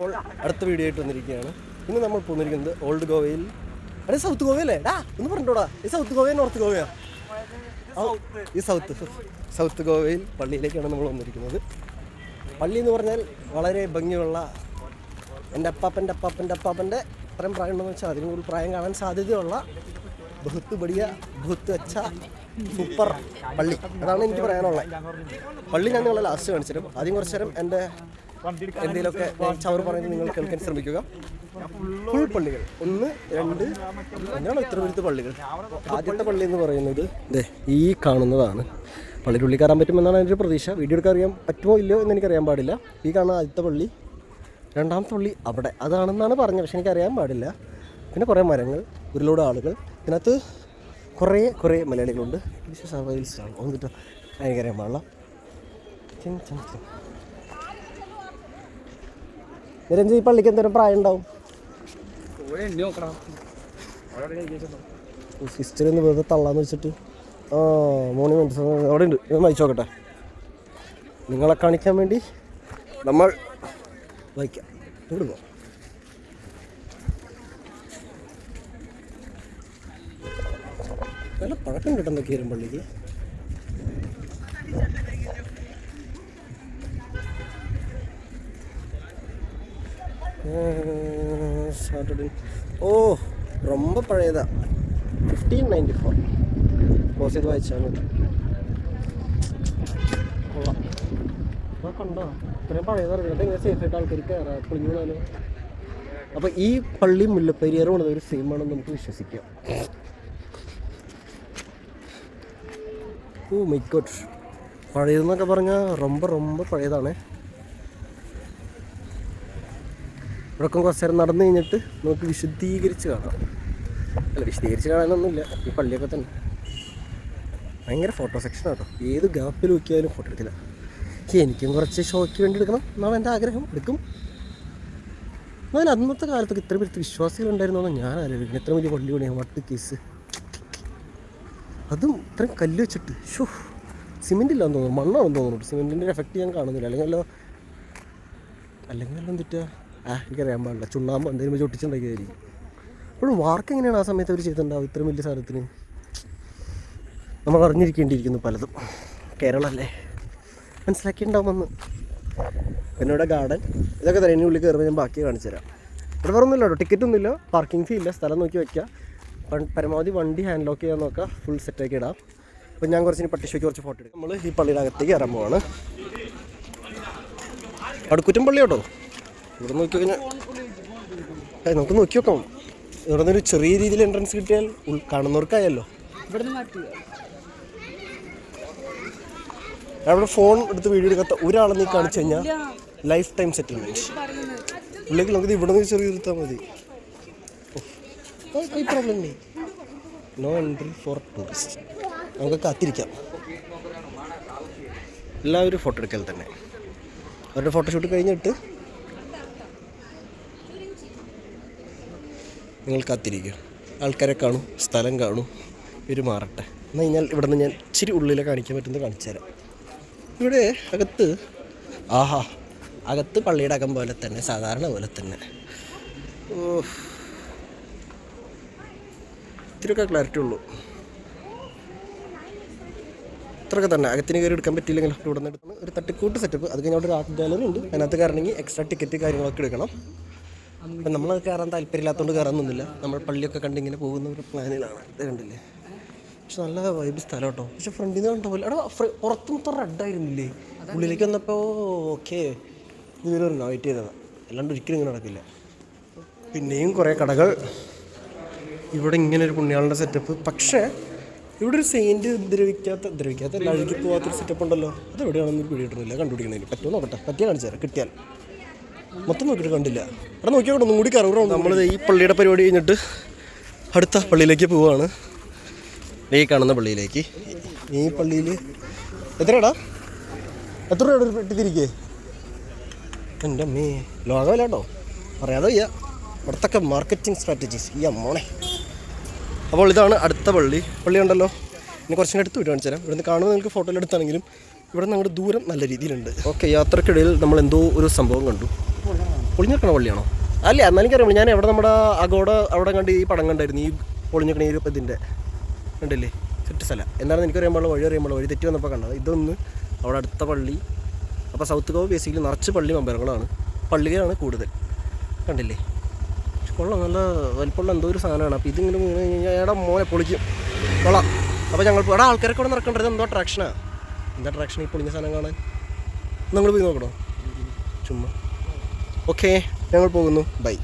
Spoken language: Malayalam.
അപ്പോൾ അടുത്ത വീഡിയോ ആയിട്ട് വന്നിരിക്കുകയാണ്. ഇന്ന് നമ്മൾ പോന്നിരിക്കുന്നത് ഓൾഡ് ഗോവയിൽ അതെ സൗത്ത് ഗോവയല്ലേ ഡാ ഒന്ന് പറഞ്ഞോടാ. ഈ സൗത്ത് ഗോവയാ നോർത്ത് ഗോവയാ ഈ സൗത്ത് സൗത്ത് ഗോവയിൽ പള്ളിയിലേക്കാണ് നമ്മൾ വന്നിരിക്കുന്നത്. പള്ളി എന്ന് പറഞ്ഞാൽ വളരെ ഭംഗിയുള്ള എന്റെ അപ്പാപ്പന്റെ അപ്പാപ്പന്റെ അപ്പാപ്പന്റെ അത്രയും പ്രായം ഉണ്ടെന്ന് വെച്ചാൽ അതിന് കൂടുതൽ പ്രായം കാണാൻ സാധ്യതയുള്ള ബഹുത്ത് ബടിയ ബഹുത്ത് അച്ഛ സൂപ്പർ പള്ളി. അതാണ് എനിക്ക് പറയാനുള്ളത്. പള്ളി ഞാൻ നിങ്ങളെ ലാസ്റ്റ് കാണിച്ചിരും ആദ്യം കുറച്ചു നേരം എന്റെ എന്തെങ്കിലുമൊക്കെ ചവർ പറയുന്നത് നിങ്ങൾ കേൾക്കാൻ ശ്രമിക്കുക. ഫുൾ പള്ളികൾ. ഒന്ന് രണ്ട്. അങ്ങനെയാണ് ഇത്ര വലുത്ത പള്ളികൾ? ആദ്യത്തെ പള്ളി എന്ന് പറയുന്നത് ദേ ഈ കാണുന്നതാണ്. പള്ളിയുടെ ഉള്ളിൽ കയറാൻ പറ്റുമെന്നാണ് എന്റെ ഒരു പ്രതീക്ഷ. വീഡിയോ എടുക്കാൻ അറിയാൻ പറ്റുമോ ഇല്ലയോ എന്ന് എനിക്കറിയാൻ പാടില്ല. ഈ കാണുന്ന ആദ്യത്തെ പള്ളി രണ്ടാമത്തെ പള്ളി അവിടെ. അതാണെന്നാണ് പറഞ്ഞത് പക്ഷെ എനിക്കറിയാൻ പാടില്ല. പിന്നെ കുറേ മരങ്ങൾ ഒരു ലോഡ് ആളുകൾ. ഇതിനകത്ത് കുറേ കുറേ മലയാളികളുണ്ട്. ഒന്നിട്ട് എനിക്കറിയാൻ പാടില്ല. നിരഞ്ജൻ ഈ പള്ളിക്ക് എന്തോരം പ്രായം ഉണ്ടാവും സിസ്റ്റർ ഒന്ന് വെറുതെ തള്ളാന്ന് വെച്ചിട്ട്. ആ മോണുമെന്റ്സ് അവിടെ ഉണ്ട്. ഞാൻ വായിച്ചു നോക്കട്ടെ. നിങ്ങളെ കാണിക്കാൻ വേണ്ടി നമ്മൾ വായിക്കാം. ഇവിടെ പോ നല്ല പഴക്കം കിട്ടുന്ന കീരം പള്ളിക്ക് സാറ്റർഡേ ഓ ரொம்ப പഴയതാ ഫിഫ്റ്റീൻ നയൻറ്റി ഫോർ പോസ് ചെയ്ത് വായിച്ചാൽ മതി കൊള്ളാം അതൊക്കെ ഉണ്ടോ ഇത്രയും പഴയതറിഞ്ഞിട്ട് ഇങ്ങനെ സേഫ് ആയിട്ട് ആൾക്കാർ കയറാം പൊളിഞ്ഞു പോകാനോ അപ്പോൾ ഈ പള്ളി മുല്ലപ്പെരിയാറും ഉള്ളത് ഒരു സെയിം ആണെന്ന് നമുക്ക് വിശ്വസിക്കാം ഓ മൈ ഗോഡ് പഴയതെന്നൊക്കെ പറഞ്ഞാൽ ரொம்ப ரொம்ப പഴയതാണ് ഇവിടൊക്കെ കുറച്ച് നേരം നടന്നു കഴിഞ്ഞിട്ട് നമുക്ക് വിശദീകരിച്ച് കാണാം. അല്ല വിശദീകരിച്ച് കാണാനൊന്നുമില്ല. ഈ പള്ളിയൊക്കെ തന്നെ. ഭയങ്കര ഫോട്ടോ സെക്ഷൻ കേട്ടോ ഏത് ഗ്യാപ്പിൽ നോക്കിയാലും ഫോട്ടോ എടുക്കില്ല. എനിക്കും കുറച്ച് ഷോയ്ക്ക് വേണ്ടി എടുക്കണം എന്നാണ് എന്റെ ആഗ്രഹം. എടുക്കും. എന്നാൽ അന്നത്തെ കാലത്തൊക്കെ ഇത്ര പേർക്ക് വിശ്വാസികൾ ഉണ്ടായിരുന്നോ ഞാൻ ആലോചിക്കുന്നത് ഇത്ര വലിയ പള്ളി പണിയാണ് വട്ട് കേസ്. അതും ഇത്രയും കല്ല് വെച്ചിട്ട്. ഷോ സിമെന്റ് ഇല്ലാന്ന് തോന്നുന്നു. മണ്ണാണെന്ന് തോന്നുന്നുണ്ട് സിമെന്റിന്റെ എഫക്റ്റ് ഞാൻ കാണുന്നില്ല. അല്ലെങ്കിൽ അല്ലെങ്കിൽ എന്തിട്ടാ? എനിക്കറിയാൻ പാടില്ല. ചുണ്ണാമ്പ് എന്തെങ്കിലും വെച്ച് ഒട്ടിച്ചുണ്ടാക്കിയതായിരിക്കും അപ്പോഴും വാർക്ക് എങ്ങനെയാണ് ആ സമയത്ത് അവർ ചെയ്തിട്ടുണ്ടാവും ഇത്രയും വലിയ സാധനത്തിന്? നമ്മൾ അറിഞ്ഞിരിക്കേണ്ടിയിരിക്കുന്നു പലതും. കേരളമല്ലേ മനസ്സിലാക്കിയിട്ടുണ്ടാവുമെന്ന്. പിന്നെ ഇവിടെ ഗാർഡൻ ഇതൊക്കെ തന്നെ. ഉള്ളിൽ കയറുമ്പോൾ ഞാൻ ബാക്കി കാണിച്ചു തരാം. ഇവിടെ വേറെ ഒന്നുമില്ല കേട്ടോ. ടിക്കറ്റ് ഒന്നുമില്ല പാർക്കിംഗ് ഫീ ഇല്ല. സ്ഥലം നോക്കി വയ്ക്കുക പ- പരമാവധി വണ്ടി ഹാൻഡ് ലോക്ക് ചെയ്യാൻ നോക്കുക ഫുൾ സെറ്റാക്കി ഇടാം. അപ്പം ഞാൻ കുറച്ച് പട്ടിശയ്ക്ക് കുറച്ച് ഫോട്ടോ എടുക്കും. നമ്മൾ ഈ പള്ളിയുടെ അകത്തേക്ക് ഇറങ്ങുവാണ് അവിടെ അടുക്കുറ്റം പള്ളി കേട്ടോ. ഇവിടെ നോക്കി കഴിഞ്ഞാൽ ഏ നമുക്ക് നോക്കി നോക്കാം. ഇവിടെ നിന്നൊരു ചെറിയ രീതിയിൽ എൻട്രൻസ് കിട്ടിയാൽ കാണുന്നവർക്കായല്ലോ. അവിടെ ഫോൺ എടുത്ത് വീഡിയോ എടുക്കാത്ത ഒരാളെ നീ കാണിച്ചു കഴിഞ്ഞാൽ ലൈഫ് ടൈം സെറ്റിൽമെന്റ് ഉള്ളിലേക്ക് നമുക്ക് ഇവിടെ നിന്ന് ചെറിയ എടുത്താൽ മതി. Problem no entry for tourist നമുക്ക് കാത്തിരിക്കാം. എല്ലാവരും ഫോട്ടോ എടുക്കൽ തന്നെ. അവരുടെ ഫോട്ടോഷൂട്ട് കഴിഞ്ഞിട്ട് നിങ്ങൾ കാത്തിരിക്കുക. ആൾക്കാരെ കാണും സ്ഥലം കാണും ഇവർ മാറട്ടെ. എന്നാൽ കഴിഞ്ഞാൽ ഇവിടെ നിന്ന് ഞാൻ ഇച്ചിരി ഉള്ളിലെ കാണിക്കാൻ പറ്റുന്നത് കാണിച്ചു തരാം. ഇവിടെ അകത്ത് ആഹാ അകത്ത് പള്ളിയുടെ അകം പോലെ തന്നെ സാധാരണ പോലെ തന്നെ. ഓ ഇത്തിരിയൊക്കെ ക്ലാരിറ്റി ഉള്ളൂ. ഇത്രയൊക്കെ തന്നെ. അകത്തിന് കയറി എടുക്കാൻ പറ്റിയില്ലെങ്കിൽ ഇവിടെ നിന്ന് ഒരു തട്ടിക്കൂട്ട് സെറ്റപ്പ് അത് കഴിഞ്ഞാൽ ഒരു ആർട്ട് ഗാലറി ഉണ്ട്. അതിനകത്ത് കയറണമെങ്കിൽ എക്സ്ട്രാ ടിക്കറ്റ് കാര്യങ്ങളൊക്കെ എടുക്കണം. നമ്മൾ കയറാൻ താല്പര്യമില്ലാത്തതുകൊണ്ട് കയറാനൊന്നുമില്ല നമ്മൾ പള്ളിയൊക്കെ കണ്ടിങ്ങനെ പോകുന്ന ഒരു പ്ലാനിലാണ്. ഇത് കണ്ടില്ലേ? പക്ഷെ നല്ല വൈബ് സ്ഥലം കേട്ടോ പക്ഷെ ഫ്രണ്ടിൽ നിന്ന് കണ്ട പോലെ എടാ പുറത്തു മൊത്തം റെഡായിരുന്നില്ലേ ഉള്ളിലേക്ക് വന്നപ്പോൾ ഓക്കെ ഇതുവരെ ഒരു വെയിറ്റ് ചെയ്തതാണ് അല്ലാണ്ട് ഒരിക്കലും ഇങ്ങനെ നടക്കില്ല. പിന്നെയും കുറേ കടകൾ. ഇവിടെ ഇങ്ങനെ ഒരു പുണ്യാളുടെ സെറ്റപ്പ് പക്ഷേ ഇവിടെ ഒരു സെയിന്റ് ദ്രവിക്കാത്ത ദ്രവിക്കാത്ത അഴുകി പോകാത്തൊരു സെറ്റപ്പ് ഉണ്ടല്ലോ. അത് എവിടെയാണെന്ന് പിടിയിട്ടില്ല കണ്ടുപിടിക്കണതിന് പറ്റുമോ നോക്കട്ടെ. പറ്റിയാൽ കാണിച്ചു തരാം. കിട്ടിയാൽ. മൊത്തം നോക്കിയിട്ട് കണ്ടില്ല. അവിടെ നോക്കിയാൽ ഒന്നും കൂടി കറവ് നമ്മൾ ഈ പള്ളിയുടെ പരിപാടി കഴിഞ്ഞിട്ട് അടുത്ത പള്ളിയിലേക്ക് പോവുകയാണ് ഈ കാണുന്ന പള്ളിയിലേക്ക്. ഈ പള്ളിയിൽ എത്രയാടാ? എത്ര രൂപയുടെ ഒരു പെട്ടിത്തിരിക്കേ എന്റെ അമ്മേ ലോകമല്ല കേട്ടോ പറയാതെ വയ്യ. ഇവിടുത്തെ മാർക്കറ്റിംഗ് സ്ട്രാറ്റജീസ് ഈ അമ്മോണേ അപ്പോൾ ഇതാണ് അടുത്ത പള്ളി. പള്ളി ഉണ്ടല്ലോ. ഇനി കുറച്ചും അടുത്ത് വിട്ട് കാണിച്ചു തരാം ഇവിടുന്ന് കാണുമ്പോൾ നിങ്ങൾക്ക് ഫോട്ടോയിൽ എടുത്താണെങ്കിലും ഇവിടെ നിന്ന് അങ്ങോട്ട് ദൂരം നല്ല രീതിയിലുണ്ട്. ഓക്കെ യാത്രക്കിടയിൽ നമ്മൾ എന്തോ ഒരു സംഭവം കണ്ടു. പൊളിഞ്ഞിരിക്കണ പള്ളിയാണോ അല്ല എന്നാലും എനിക്കറിയാം ഞാൻ എവിടെ നമ്മുടെ അഗോഡ അവിടെ കണ്ട് ഈ പടം കണ്ടായിരുന്നു ഈ പൊളിഞ്ഞിരിക്കണ ഈ ഇതിന്റെ കണ്ടില്ലേ ചുറ്റു സ്ഥലം എന്താണെന്ന് എനിക്കറിയാൻ പാടില്ല വഴി അറിയാൻ വഴി തെറ്റി വന്നപ്പോൾ കണ്ടത്. ഇതൊന്ന് അവിടെ അടുത്ത പള്ളി അപ്പോൾ സൗത്ത് ഗോവ ബേസിക്കലി നിറച്ച് പള്ളി മമ്പരങ്ങളാണ് പള്ളികളാണ് കൂടുതൽ. കണ്ടില്ലേ? കൊള്ളാം നല്ല വലിപ്പമുള്ള എന്തോ ഒരു സാധനമാണ്. അപ്പോൾ ഇതിങ്ങനെ വീണ് കഴിഞ്ഞാൽ മോനെ പൊളിക്കും. കൊള്ളാം. അപ്പോൾ ഞങ്ങൾ ഇവിടെ ആൾക്കാരൊക്കെ ഇവിടെ നടക്കേണ്ടത് എന്തോ അട്രാക്ഷനാണ് എന്താ അട്രാക്ഷൻ ഈ പൊളിഞ്ഞ സാധനം കാണാൻ? നിങ്ങൾ പോയി നോക്കണോ? ചുമ്മാ. ഓക്കെ ഞങ്ങൾ പോകുന്നു. ബൈ